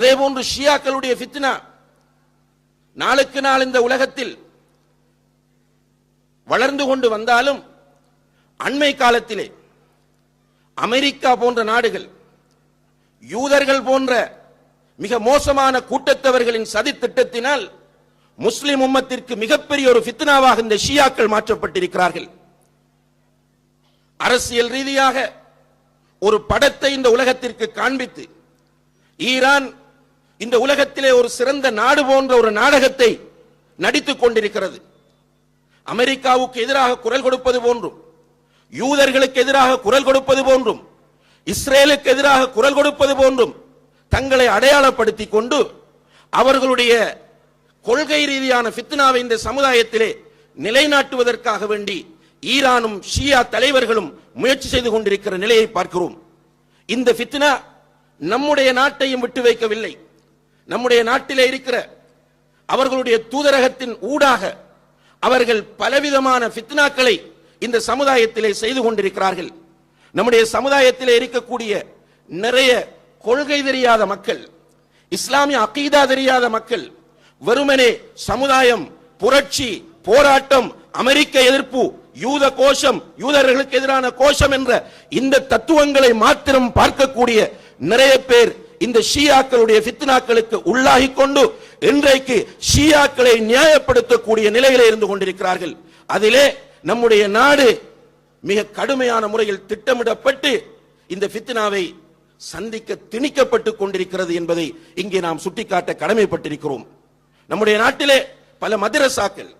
அதே போன்று ஷியாக்களுடைய ஃபித்னா. நாளுக்கு நாள் இந்த உலகத்தில் வளர்ந்து கொண்டு வந்தாலும் அண்மை காலத்திலே அமெரிக்கா போன்ற நாடுகள் யூதர்கள் போன்ற மிக மோசமான கூட்டத்தவர்களின் சதி திட்டத்தினால் முஸ்லிம் உம்மத்திற்கு மிகப்பெரிய ஒரு ஃபித்னாவாக இந்த ஷியாக்கள் மாற்றப்பட்டிருக்கிறார்கள். அரசியல் ரீதியாக ஒரு படத்தை இந்த உலகத்திற்கு காண்பித்து ஈரான் இந்த உலகத்திலே ஒரு சிறந்த நாடு போன்ற ஒரு நாடகத்தை நடித்துக் கொண்டிருக்கிறது. அமெரிக்காவுக்கு எதிராக குரல் கொடுப்பது போன்றும் யூதர்களுக்கு எதிராக குரல் கொடுப்பது போன்றும் இஸ்ரேலுக்கு எதிராக குரல் கொடுப்பது போன்றும் தங்களை அடையாளப்படுத்திக் கொண்டு அவர்களுடைய கொள்கை ரீதியான ஃபித்னாவை இந்த சமுதாயத்திலே நிலைநாட்டுவதற்காக வேண்டி ஈரானும் ஷியா தலைவர்களும் முயற்சி செய்து கொண்டிருக்கிற நிலையை பார்க்கிறோம். இந்த ஃபித்னா நம்முடைய நாட்டையும் விட்டு வைக்கவில்லை. நம்முடைய நாட்டிலே இருக்கிற அவர்களுடைய தூதரகத்தின் ஊடாக அவர்கள் பலவிதமான ஃபித்னாக்களை இந்த சமுதாயத்திலே செய்து கொண்டிருக்கிறார்கள். நம்முடைய சமுதாயத்திலே இருக்கக்கூடிய நிறைய கொள்கை தெரியாத மக்கள் இஸ்லாமிய அகீதா தெரியாத மக்கள் வெறுமனே சமுதாயம் புரட்சி போராட்டம் அமெரிக்க எதிர்ப்பு யூத கோஷம் யூதர்களுக்கு எதிரான கோஷம் என்ற இந்த தத்துவங்களை மாத்திரம் பார்க்கக்கூடிய நிறைய பேர் இந்த ஷியாக்களுடைய ஃபித்னாக்களுக்கு உள்ளாகி கொண்டு இன்றைக்கு ஷியாக்களை நியாயப்படுத்தக்கூடிய நிலையில இருந்து கொண்டிருக்கிறார்கள். அதிலே நம்முடைய நாடு மிக கடுமையான முறையில் திட்டமிடப்பட்டு இந்த ஃபித்னாவை சந்திக்க திணிக்கப்பட்டு கொண்டிருக்கிறது என்பதை இங்கே நாம் சுட்டிக்காட்ட கடமைப்பட்டிருக்கிறோம். நம்முடைய நாட்டிலே பல மதரசாக்கள்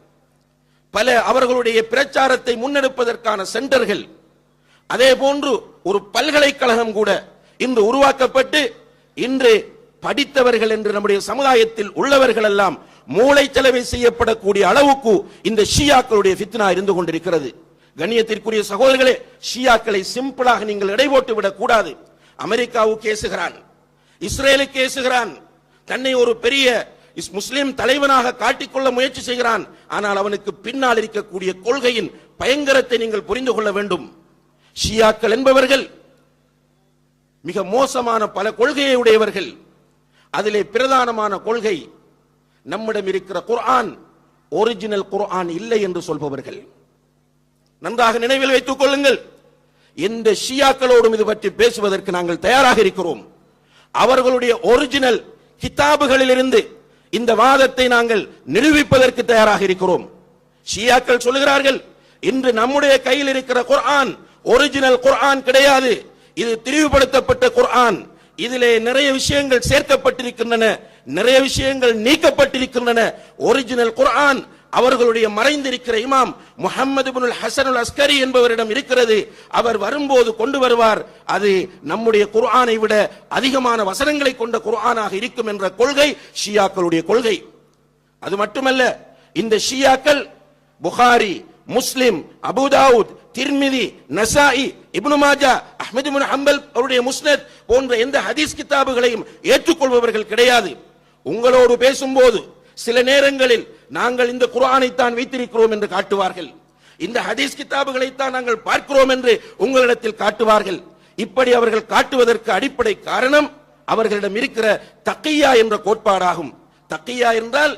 பல அவர்களுடைய பிரச்சாரத்தை முன்னெடுப்பதற்கான சென்டர்கள் அதே போன்று ஒரு பல்கலைக்கழகம் கூட இன்று உருவாக்கப்பட்டு இன்று படித்தவர்கள் என்று நம்முடைய சமுதாயத்தில் உள்ளவர்கள் எல்லாம் மூளை செலவை செய்யப்படக்கூடிய அளவுக்கு இந்த ஷியாக்களுடைய ஃபித்னா இருந்து கொண்டிருக்கிறது. கண்ணியத்திற்குரிய சகோதரர்களே ஷியாக்களை சிம்பிளாக நீங்கள் இடை போட்டு விடக் கூடாது. அமெரிக்காவுக்கு ஏசுகிறான் இஸ்ரேலுக்கு ஏசுகிறான் தன்னை ஒரு பெரிய இஸ் முஸ்லிம் தலைவனாக காட்டிக்கொள்ள முயற்சி செய்கிறான். ஆனால் அவனுக்கு பின்னால் இருக்கக்கூடிய கொள்கையின் பயங்கரத்தை நீங்கள் புரிந்து கொள்ள வேண்டும். ஷியாக்கள் என்பவர்கள் மிக மோசமான பல கொள்கையை உடையவர்கள். அதிலே பிரதானமான கொள்கை நம்மிடம் இருக்கிற குர்ஆன் ஒரிஜினல் குர்ஆன் இல்லை என்று சொல்பவர்கள். நன்றாக நினைவில் வைத்துக் கொள்ளுங்கள். எந்த ஷியாக்களோடும் இது பற்றி பேசுவதற்கு நாங்கள் தயாராக இருக்கிறோம். அவர்களுடைய ஒரிஜினல் கிதாபுகளிலிருந்து இந்த வாதத்தை நாங்கள் நிரூபிப்பதற்கு தயாராக இருக்கிறோம். ஷியாக்கள் சொல்லுகிறார்கள் இன்று நம்முடைய கையில் இருக்கிற குர்ஆன் ஒரிஜினல் குர்ஆன் கிடையாது. இது திரிவுபடுத்தப்பட்ட குர்ஆன். இதிலே நிறைய விஷயங்கள் சேர்க்கப்பட்டிருக்கின்றன. நிறைய விஷயங்கள் நீக்கப்பட்டிருக்கின்றன. ஒரிஜினல் குர்ஆன் அவர்களுடைய மறைந்திருக்கிற இமாம் முகமது ஹசனுல் அஸ்கரி என்பவரிடம் இருக்கிறது. அவர் வரும்போது கொண்டு வருவார். அது நம்முடைய குர்ஆனை விட அதிகமான வசனங்களை கொண்ட குர்ஆனாக இருக்கும் என்ற கொள்கை ஷியாக்களுடைய கொள்கை. அது மட்டுமல்ல இந்த ஷியாக்கள் புகாரி முஸ்லிம் அபுதாவுத் திர்மிதி நசாயி இப்னு மாஜா அஹமது ஹம்பல் அவருடைய முஸ்னத் போன்ற எந்த ஹதீஸ் கிதாபுகளையும் ஏற்றுக்கொள்பவர்கள் கிடையாது. உங்களோடு பேசும்போது சில நேரங்களில் நாங்கள் இந்த குர்ஆனைத்தான் வைத்திருக்கிறோம் என்று காட்டுவார்கள். இந்த ஹதீஸ் கிதாபுகளைத்தான் நாங்கள் பார்க்கிறோம் என்று உங்களிடத்தில் காட்டுவார்கள். இப்படி அவர்கள் காட்டுவதற்கு அடிப்படை காரணம் அவர்களிடம் இருக்கிற தக்கையா என்ற கோட்பாடாகும். தக்கையா என்றால்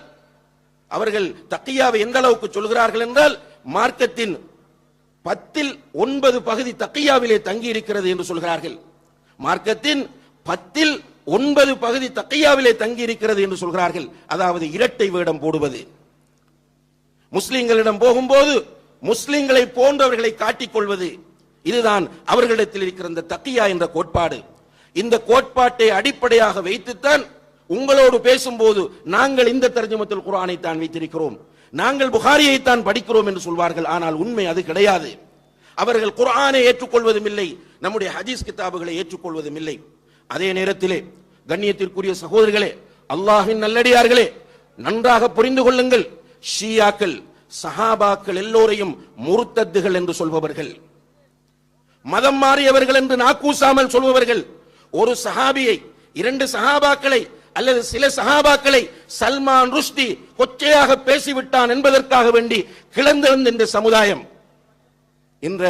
அவர்கள் தக்கையாவை எந்த அளவுக்கு சொல்கிறார்கள் என்றால் மார்க்கத்தின் பத்தில் ஒன்பது பகுதி தக்கையாவிலே தங்கி இருக்கிறது என்று சொல்கிறார்கள். மார்க்கத்தின் பத்தில் ஒன்பது பகுதி தக்கையாவிலே தங்கி இருக்கிறது என்று சொல்கிறார்கள். அதாவது இரட்டை வேடம் போடுவது. முஸ்லிம்களிடம் போகும்போது முஸ்லிம்களை போன்றவர்களை காட்டிக்கொள்வது. இதுதான் அவர்களிடத்தில் இருக்கிற இந்த தக்கியா என்ற கோட்பாடு. இந்த கோட்பாட்டை அடிப்படையாக வைத்துத்தான் உங்களோடு பேசும்போது நாங்கள் இந்த தர்ஜமத்தில் குரானை தான் வைத்திருக்கிறோம். நாங்கள் புகாரியைத்தான் படிக்கிறோம் என்று சொல்வார்கள். ஆனால் உண்மை அது கிடையாது. அவர்கள் குரானை ஏற்றுக்கொள்வதும் இல்லை நம்முடைய ஹதீஸ் கிதாபுகளை ஏற்றுக்கொள்வதும் இல்லை. அதே நேரத்திலே கண்ணியத்திற்குரிய சகோதரர்களே அல்லாஹின் நல்லடியார்களே நன்றாக புரிந்து கொள்ளுங்கள். ஷியாக்கள் சஹாபாக்கள் எல்லோரையும் முருத்தத்துகள் என்று சொல்பவர்கள். மதம் மாறியவர்கள் என்று நாக்கூசாமல் சொல்பவர்கள். ஒரு சஹாபியை இரண்டு சஹாபாக்களை அல்லது சில சஹாபாக்களை சல்மான் ருஷ்டி கொச்சையாக பேசிவிட்டான் என்பதற்காக வேண்டி கிளந்திருந்த இந்த சமுதாயம். என்ற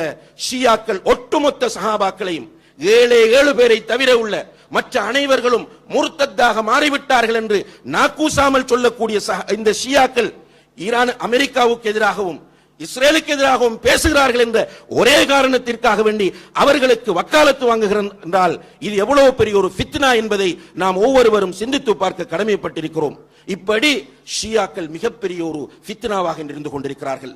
ஷியாக்கள் ஒட்டுமொத்த சஹாபாக்களையும் ஏழே ஏழு பேரை தவிர உள்ள மற்ற அனைவர்களும் முர்த்தத்தாக மாறிவிட்டார்கள் என்று நாக்கூசாமல் சொல்லக்கூடிய இந்த ஷியாக்கள் ஈரான் அமெரிக்காவுக்கு எதிராகவும் இஸ்ரேலுக்கு எதிராகவும் பேசுகிறார்கள் என்ற ஒரே காரணத்திற்காக வேண்டி அவர்களுக்கு வக்காலத்து வாங்குகிறார் என்றால் இது எவ்வளவு பெரிய ஒரு ஃபித்னா என்பதை நாம் ஒவ்வொருவரும் சிந்தித்து பார்க்க கடமைப்பட்டிருக்கிறோம். இப்படி ஷியாக்கள் மிகப்பெரிய ஒரு ஃபித்னாவாக இருந்து கொண்டிருக்கிறார்கள்.